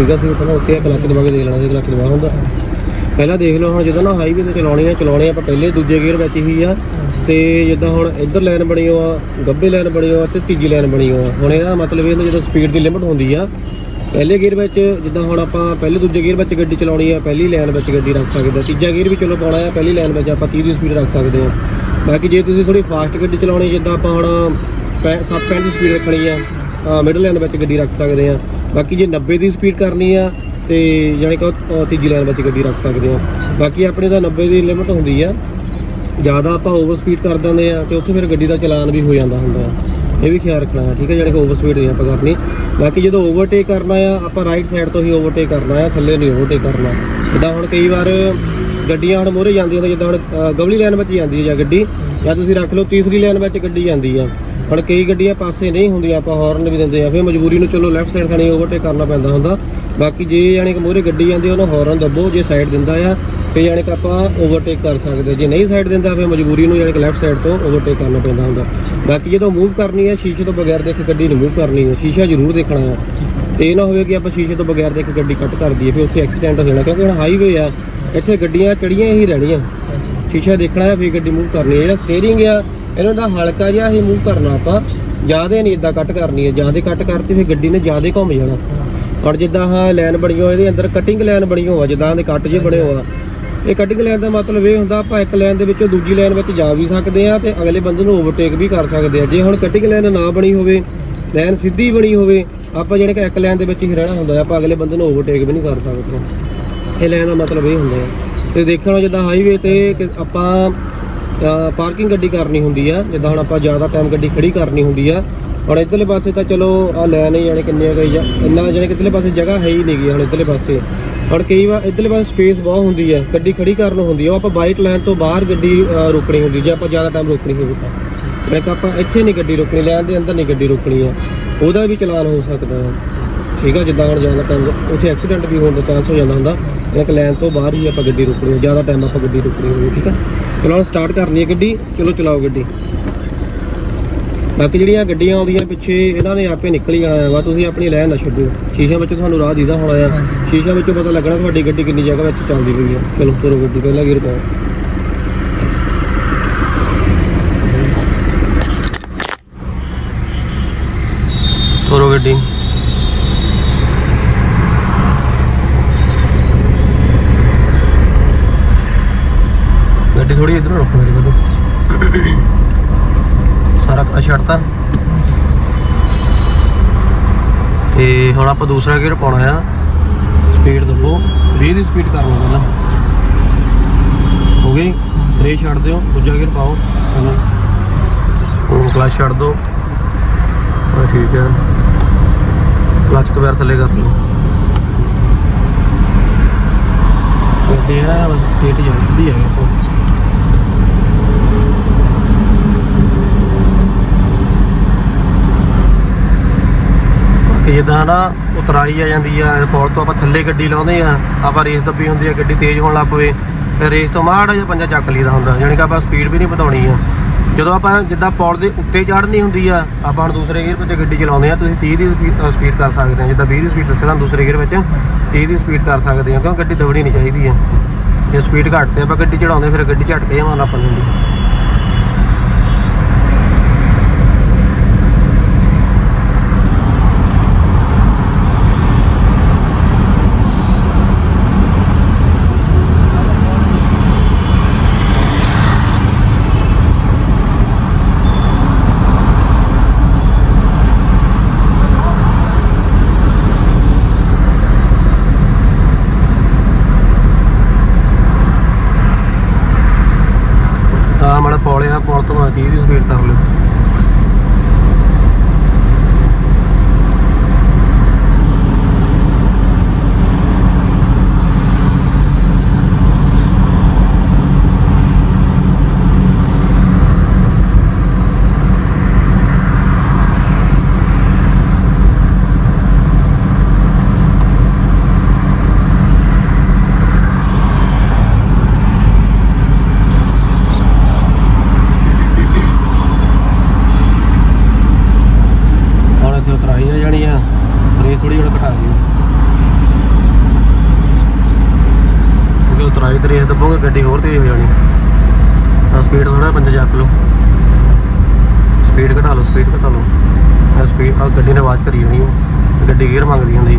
ਠੀਕ ਆ ਸੀ ਪਹਿਲਾਂ ਉੱਥੇ ਆ ਕਲੱਚ ਦਬਾ ਕੇ ਦੇਖ ਲੈਣਾ ਸੀ ਕਲੱਚ ਦਬਾ ਹੁੰਦਾ। ਪਹਿਲਾਂ ਦੇਖ ਲਓ ਹੁਣ ਜਦੋਂ ਨਾ ਹਾਈਵੇ ਤੇ ਚਲਾਉਣੀ ਆ ਚਲਾਉਣੀ ਆਪਾਂ ਪਹਿਲੇ ਦੂਜੇ ਗੇਅਰ ਵਿੱਚ ਹੀ ਆ। ਤੇ ਜਿੱਦਾਂ ਹੁਣ ਇੱਧਰ ਲਾਈਨ ਬਣੀ ਹੋ ਆ ਗੱਬੇ ਲਾਈਨ ਬਣੀ ਹੋ ਆ ਤੇ ਤੀਜੀ ਲਾਈਨ ਬਣੀ ਹੋ ਆ ਹੁਣ ਇਹਦਾ ਮਤਲਬ ਇਹ ਹੁੰਦਾ ਜਦੋਂ ਸਪੀਡ ਦੀ ਲਿਮਟ ਹੁੰਦੀ ਆ ਪਹਿਲੇ ਗੇਅਰ ਵਿੱਚ ਜਿੱਦਾਂ ਹੁਣ ਆਪਾਂ ਪਹਿਲੇ ਦੂਜੇ ਗੇਅਰ ਵਿੱਚ ਗੱਡੀ ਚਲਾਉਣੀ ਆ ਪਹਿਲੀ ਲਾਈਨ ਵਿੱਚ ਗੱਡੀ ਰੱਖ ਸਕਦੇ ਆ। ਤੀਜਾ ਗੇਅਰ ਵੀ ਚਲੋ ਪਾਉਣਾ ਆ ਪਹਿਲੀ ਲਾਈਨ ਵਿੱਚ ਆਪਾਂ 30 ਦੀ ਸਪੀਡ ਰੱਖ ਸਕਦੇ ਆ। ਬਾਕੀ ਜੇ ਤੁਸੀਂ ਥੋੜੀ ਫਾਸਟ ਗੱਡੀ ਚਲਾਉਣੀ ਜਿੱਦਾਂ ਆਪਾਂ ਹੁਣ 7 ਦੀ ਸਪੀਡ ਰੱਖਣੀ ਆ ਮਿਡਲ ਲਾਈਨ ਵਿੱਚ ਗੱਡੀ ਰੱਖ ਸਕਦੇ ਆ। ਬਾਕੀ ਜੇ 90 ਦੀ ਸਪੀਡ ਕਰਨੀ ਆ ਤੇ ਜਾਣੀ ਕਿ ਉਹ- ਤੀਜੀ ਲਾਈਨ ਵਿੱਚ ਗੱਡੀ ਰੱਖ ਸਕਦੇ ਆ। ਬਾਕੀ ਆਪਣੇ ਤਾਂ 90 ਦੀ ਲਿਮਟ ਹੁੰਦੀ ਆ। ਜ਼ਿਆਦਾ ਆਪਾਂ ਓਵਰ ਸਪੀਡ ਕਰ ਦਿੰਦੇ ਆ ਤੇ ਉੱਥੇ ਫਿਰ ਗੱਡੀ ਦਾ ਚਲਾਨ ਵੀ ਹੋ ਜਾਂਦਾ ਹੁੰਦਾ ਆ। ਇਹ ਵੀ ਖਿਆਲ ਰੱਖਣਾ ਹੈ ਠੀਕ ਹੈ ਜਾਣੀ ਕਿ ਓਵਰ ਸਪੀਡ ਨਹੀਂ ਆਪਾਂ ਕਰਨੀ। ਬਾਕੀ ਜਦੋਂ ਓਵਰਟੇਕ ਕਰਨਾ ਆ, ਆਪਾਂ ਰਾਈਟ ਸਾਈਡ ਤੋਂ ਹੀ ਓਵਰਟੇਕ ਕਰਨਾ ਆ, ਥੱਲੇ ਨਹੀਂ ਓਵਰਟੇਕ ਕਰਨਾ। ਜਿੱਦਾਂ ਹੁਣ ਕਈ ਵਾਰ ਗੱਡੀਆਂ ਹੁਣ ਮੋਰੇ ਜਾਂਦੀਆਂ ਨੇ, ਜਿੱਦਾਂ ਹੁਣ ਗਵਲੀ ਲਾਈਨ ਵਿੱਚ ਜਾਂਦੀ ਹੈ ਜਾਂ ਗੱਡੀ, ਜਾਂ ਤੁਸੀਂ ਰੱਖ ਲਓ ਤੀਸਰੀ ਲਾਈਨ ਵਿੱਚ ਗੱਡੀ ਜਾਂਦੀ ਆ। ਹੁਣ ਕਈ ਗੱਡੀਆਂ ਪਾਸੇ ਨਹੀਂ ਹੁੰਦੀਆਂ ਆਪਾਂ ਹਾਰਨ ਵੀ ਦਿੰਦੇ ਆ ਫਿਰ ਮਜਬੂਰੀ ਨੂੰ ਚਲੋ ਲੈਫਟ ਸਾਈਡ ਥਾਣੀ ਓਵਰਟੇਕ ਕਰਨਾ ਪੈਂਦਾ ਹੁੰਦਾ। ਬਾਕੀ ਜੇ ਯਾਨੀ ਕਿ ਮੋਰੇ ਗੱਡੀ ਜਾਂਦੀ ਉਹਨੂੰ ਹਾਰਨ ਦੱਬੋ ਜੇ ਸਾਈਡ ਦਿੰਦਾ ਆ ਫਿਰ ਯਾਨੀ ਕਿ ਆਪਾਂ ਓਵਰਟੇਕ ਕਰ ਸਕਦੇ ਜੇ ਨਹੀਂ ਸਾਈਡ ਦਿੰਦਾ ਫਿਰ ਮਜਬੂਰੀ ਨੂੰ ਯਾਨੀ ਕਿ ਲੈਫਟ ਸਾਈਡ ਤੋਂ ਓਵਰਟੇਕ ਕਰਨਾ ਪੈਂਦਾ ਹੁੰਦਾ। ਬਾਕੀ ਜਦੋਂ ਮੂਵ ਕਰਨੀ ਹੈ ਸ਼ੀਸ਼ੇ ਤੋਂ ਬਗੈਰ ਦੇਖ ਗੱਡੀ ਨੂੰ ਮੂਵ ਕਰਨੀ ਹੈ ਸ਼ੀਸ਼ਾ ਜ਼ਰੂਰ ਦੇਖਣਾ ਹੈ ਤੇ ਇਹ ਨਾ ਹੋਵੇ ਕਿ ਆਪਾਂ ਸ਼ੀਸ਼ੇ ਤੋਂ ਬਗੈਰ ਦੇਖ ਗੱਡੀ ਕੱਟ ਕਰ ਦਈਏ ਫਿਰ ਉੱਥੇ ਐਕਸੀਡੈਂਟ ਹੋ ਜਾਣਾ ਕਿਉਂਕਿ ਹੁਣ ਹਾਈਵੇ ਆ ਇੱਥੇ ਗੱਡੀਆਂ ਚੜੀਆਂ ਹੀ ਰਹਿਣੀਆਂ। ਸ਼ੀਸ਼ਾ ਦੇਖਣਾ ਹੈ ਫਿਰ ਗੱਡੀ ਮੂਵ ਕਰਨੀ ਹੈ ਜਿਹੜਾ ਸਟੀਅਰਿੰਗ ਆ ਇਹਨਾਂ ਦਾ ਹਲਕਾ ਜਿਹਾ ਹੀ ਮੂਵ ਕਰਨਾ ਆਪਾਂ, ਜ਼ਿਆਦੇ ਨਹੀਂ ਇਦਾਂ ਕੱਟ ਕਰਨੀ ਹੈ, ਜ਼ਿਆਦਾ ਕੱਟ ਕਰਤੀ ਫਿਰ ਗੱਡੀ ਨੇ ਜ਼ਿਆਦਾ ਘੁੰਮ ਜਾਣਾ। ਔਰ ਜਿੱਦਾਂ ਹਾਂ ਲਾਈਨ ਬਣੀ ਹੋਈ, ਇਹਦੇ ਅੰਦਰ ਕਟਿੰਗ ਲਾਈਨ ਬਣੀ ਹੋਆ, ਜਿੱਦਾਂ ਦੇ ਕੱਟ ਜੇ ਬਣੇ ਹੋਆ। ਇਹ ਕਟਿੰਗ ਲਾਈਨ ਦਾ ਮਤਲਬ ਇਹ ਹੁੰਦਾ, ਆਪਾਂ ਇੱਕ ਲਾਈਨ ਦੇ ਵਿੱਚੋਂ ਦੂਜੀ ਲਾਈਨ ਵਿੱਚ ਜਾ ਵੀ ਸਕਦੇ ਆ ਤੇ ਅਗਲੇ ਬੰਦੇ ਨੂੰ ਓਵਰਟੇਕ ਵੀ ਕਰ ਸਕਦੇ ਆ ਜੇ ਹੁਣ ਕਟਿੰਗ ਲਾਈਨ ਨਾ ਬਣੀ ਹੋਵੇ ਲਾਈਨ ਸਿੱਧੀ ਬਣੀ ਹੋਵੇ, ਆਪਾਂ ਜਿਹੜੇ ਕਿ ਇੱਕ ਲਾਈਨ ਦੇ ਵਿੱਚ ਹੀ ਰਹਿਣਾ ਹੁੰਦਾ ਆਪਾਂ ਅਗਲੇ ਬੰਦੇ ਨੂੰ ਓਵਰਟੇਕ ਵੀ ਨਹੀਂ ਕਰ ਸਕਦੇ। ਇਹ ਲਾਈਨ ਦਾ ਮਤਲਬ ਇਹ ਹੁੰਦਾ ਹੈ। ਤੇ ਦੇਖਣ ਜਿੱਦਾਂ ਹਾਈਵੇ ਤੇ ਕਿ ਆਪਾਂ ਪਾਰਕਿੰਗ ਗੱਡੀ ਕਰਨੀ ਹੁੰਦੀ ਆ, ਜਿੱਦਾਂ ਹੁਣ ਆਪਾਂ ਜ਼ਿਆਦਾ ਟਾਈਮ ਗੱਡੀ ਖੜੀ ਕਰਨੀ ਹੁੰਦੀ ਆ। ਹੁਣ ਇਧਰਲੇ ਪਾਸੇ ਤਾਂ ਚਲੋ ਆ ਲੈਣ ਹੀ ਜਾਣੇ ਕਿੰਨੇ ਗਈ ਆ ਇੰਨਾ ਜਾਣੇ ਕਿ ਇਧਰਲੇ ਪਾਸੇ ਜਗ੍ਹਾ ਹੈ ਹੀ ਨਹੀਂ ਗਈ ਹੁਣ ਇਧਰਲੇ ਪਾਸੇ। ਹੁਣ ਕਈ ਵਾਰ ਇਧਰਲੇ ਪਾਸੇ ਸਪੇਸ ਬਹੁਤ ਹੁੰਦੀ ਹੈ ਗੱਡੀ ਖੜੀ ਕਰਨ ਹੁੰਦੀ ਆ, ਉਹ ਆਪਾਂ ਵਾਈਟ ਲਾਈਨ ਤੋਂ ਬਾਹਰ ਗੱਡੀ ਰੋਕਣੀ ਹੁੰਦੀ ਜੇ ਆਪਾਂ ਜ਼ਿਆਦਾ ਟਾਈਮ ਰੋਕਣੀ ਹੋਵੇ ਤਾਂ। ਜਿਵੇਂ ਕਿ ਆਪਾਂ ਇੱਥੇ ਨਹੀਂ ਗੱਡੀ ਰੋਕਣੀ ਲੈਣ ਦੇ ਅੰਦਰ ਨਹੀਂ ਗੱਡੀ ਰੋਕਣੀ ਆ, ਉਹਦਾ ਵੀ ਚਲਾਨ ਹੋ ਸਕਦਾ ਠੀਕ ਆ, ਜਿੱਦਾਂ ਹੁਣ ਜ਼ਿਆਦਾ ਟਾਈਮ ਉੱਥੇ ਐਕਸੀਡੈਂਟ ਵੀ ਹੋਣ ਦਾ ਚਾਂਸ ਹੋ ਜਾਂਦਾ ਹੁੰਦਾ, ਇੱਕ ਲਾਈਨ ਤੋਂ ਬਾਹਰ ਹੀ ਆਪਾਂ ਗੱਡੀ ਰੋਕਣੀ ਹੈ ਜ਼ਿਆਦਾ ਟਾਈਮ ਆਪਾਂ ਗੱਡੀ ਰੋਕਣੀ ਹੋਵੇ, ਠੀਕ ਆ? ਚਲੋ ਹੁਣ ਸਟਾਰਟ ਕਰਨੀ ਹੈ ਗੱਡੀ ਚਲੋ ਚਲਾਓ ਗੱਡੀ। ਬਾਕੀ ਜਿਹੜੀਆਂ ਗੱਡੀਆਂ ਆਉਂਦੀਆਂ ਪਿੱਛੇ ਇਹਨਾਂ ਨੇ ਆਪੇ ਨਿਕਲ ਹੀ ਜਾਣਾ ਵਾ ਤੁਸੀਂ ਆਪਣੀ ਲਾਈਨ ਨਾ ਛੱਡੋ ਸ਼ੀਸ਼ਾ ਵਿੱਚ ਤੁਹਾਨੂੰ ਰਾਹ ਦੀਦਾ ਹੋਣਾ ਆ ਸ਼ੀਸ਼ਾ ਵਿੱਚੋਂ ਪਤਾ ਲੱਗਣਾ ਤੁਹਾਡੀ ਗੱਡੀ ਕਿੰਨੀ ਜਗ੍ਹਾ ਵਿੱਚ ਚੱਲਦੀ ਪਈ ਆ ਚਲੋ ਤੁਰੋ ਗੱਡੀ ਪਹਿਲਾਂ ਗੇਅਰ ਪਾਓ। ਤੁਰੋ ਗੱਡੀ। ਗੱਡੀ ਥੋੜੀ ਇਧਰ ਰੱਖੋ ਮੇਰੀ ਕੋਲ ਸਾਰਾ ਕੁਝ ਛੱਡਤਾ ਤੇ। ਹੁਣ ਆਪਾਂ ਦੂਸਰਾ ਗੇਅਰ ਪਾਉਣਾ ਆ। ਸਪੀਡ ਦੱਬੋ। 20 ਦੀ ਸਪੀਡ ਕਰ ਲਓ ਪਹਿਲਾਂ। ਹੋ ਗਈ? ਰੇ ਛੱਡ ਦਿਓ। ਦੂਜਾ ਗੇਅਰ ਪਾਓ। ਚਲੋ ਹੁਣ ਕਲਚ ਛੱਡ ਦਿਓ ਹਾਂ ਠੀਕ ਹੈ ਕਲਚ ਤੋਂ ਬਾਹਰ ਥੱਲੇ ਕਰ ਲਓ। ਗੱਡੀ ਹੈ ਬਸ ਸਟੇਟ ਜਾ ਸਿੱਧੀ ਹੈ ਆਪਾਂ ਕਿ ਨਾ ਉਤਰਾਈ ਆ ਜਾਂਦੀ ਆ ਪੁਲ ਤੋਂ ਆਪਾਂ ਥੱਲੇ ਗੱਡੀ ਲਾਉਂਦੇ ਆ, ਆਪਾਂ ਰੇਸ ਦੱਬੀ ਹੁੰਦੀ ਆ, ਗੱਡੀ ਤੇਜ਼ ਹੋਣ ਲੱਗ ਪਵੇ ਫਿਰ ਰੇਸ ਤੋਂ ਮਾੜਾ ਜਿਹਾ ਪੰਜਾ ਚੱਕ ਲਈਦਾ ਹੁੰਦਾ ਯਾਨੀ ਕਿ ਆਪਾਂ ਸਪੀਡ ਵੀ ਨਹੀਂ ਵਧਾਉਣੀ ਆ। ਜਦੋਂ ਆਪਾਂ ਜਿੱਦਾਂ ਪੁਲ ਦੇ ਉੱਤੇ ਚੜ੍ਹਨੀ ਹੁੰਦੀ ਆ, ਆਪਾਂ ਹੁਣ ਦੂਸਰੇ ਗੇਅਰ ਵਿੱਚ ਗੱਡੀ ਚਲਾਉਂਦੇ ਆ, ਤੁਸੀਂ 30 ਦੀ ਸਪੀਡ ਕਰ ਸਕਦੇ ਆ, ਜਿੱਦਾਂ 20 ਦੀ ਸਪੀਡ ਦੱਸਿਆ ਤੁਹਾਨੂੰ ਦੂਸਰੇ ਗੇਅਰ ਵਿੱਚ 30 ਦੀ ਸਪੀਡ ਕਰ ਸਕਦੇ ਆ, ਕਿਉਂਕਿ ਗੱਡੀ ਦਬਣੀ ਨਹੀਂ ਚਾਹੀਦੀ ਆ। ਜੇ ਸਪੀਡ ਘੱਟ ਤੇ ਆਪਾਂ ਗੱਡੀ ਚੜਾਉਂਦੇ ਫਿਰ ਗੱਡੀ ਝਟਕੇ ਜਾਵਾਂ ਆਪਾਂ ਨੂੰ ਹੁੰਦੀ ਤਾਂ ਮਾੜਾ ਪੌਲਿਆ ਪੌਲ ਤੋਂ 30 ਦੀ ਸਪੀਡ ਰੇਸ ਦੱਬੋਗੇ, ਗੱਡੀ ਹੋਰ ਤੇਜ਼ ਹੋ ਜਾਣੀ। ਆ ਸਪੀਡ ਥੋੜਾ ਪੰਜ ਚੱਕ ਲਓ। ਸਪੀਡ ਘਟਾ ਲਓ ਸਪੀਡ ਘਟਾ ਲਓ। ਆ ਸਪੀਡ ਆ ਗੱਡੀ ਨੇ ਆਵਾਜ਼ ਕਰੀ ਜਾਣੀ ਉਹ ਗੱਡੀ ਗੇਅਰ ਮੰਗਦੀ ਹੁੰਦੀ।